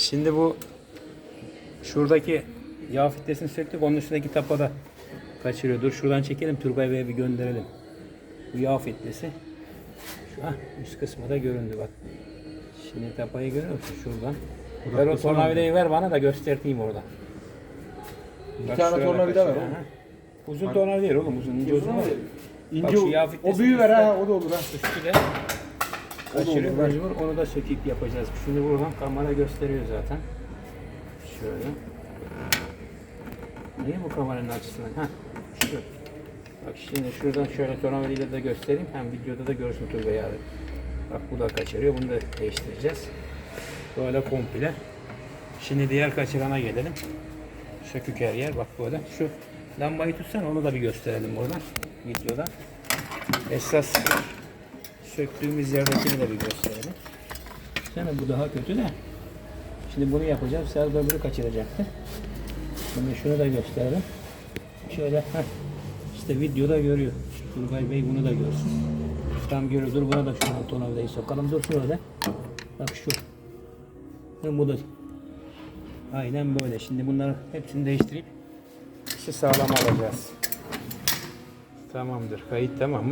Şimdi bu şuradaki yağ filtresini söktük. Onun üstündeki tapada kaçırıyor. Dur şuradan çekelim. Turgay Bey'e bir gönderelim. Bu yağ filtresi. Şu ah, üst kısmı da göründü bak. Şimdi tapayı görüyor musun şuradan? Ver o tornavidayı ver bana da göstereyim orada. Bir Bak tane tornavida ver oğlum. Uzun tornavida değil oğlum uzun uzun. ver üstte. ha o da olur ha. Üstü de O da kaçırıyor olur, ver. mecbur. Onu da söküp yapacağız. Şimdi buradan kamera gösteriyor zaten. Şöyle. Niye bu kameranın açısından? Ha, şu. Bak şimdi şuradan şöyle tornavidayla da göstereyim. Hem videoda da görsün Turgay abi. Bak bu da kaçırıyor. Bunu da değiştireceğiz. Böyle komple. Şimdi diğer kaçırana gelelim. Sökük her yer. Bak böyle. Şu lambayı tutsan onu da bir gösterelim buradan. Videoda. Esas söktüğümüz yerdekini de bir gösterelim. Sana bu daha kötü de. Şimdi bunu yapacağım. Serhat öbürü kaçıracaktı. Şimdi şunu da gösterelim. Şöyle heh, işte videoda görüyor. Turgay Bey bunu da görsün. Tam görüyor. Dur buna da şuradan tornavidayı sokalım. Dur şurada. Bak şu. Bu da. Aynen böyle. Şimdi bunları hepsini değiştirip işi sağlam alacağız. Tamamdır. Kayıt tamam mı?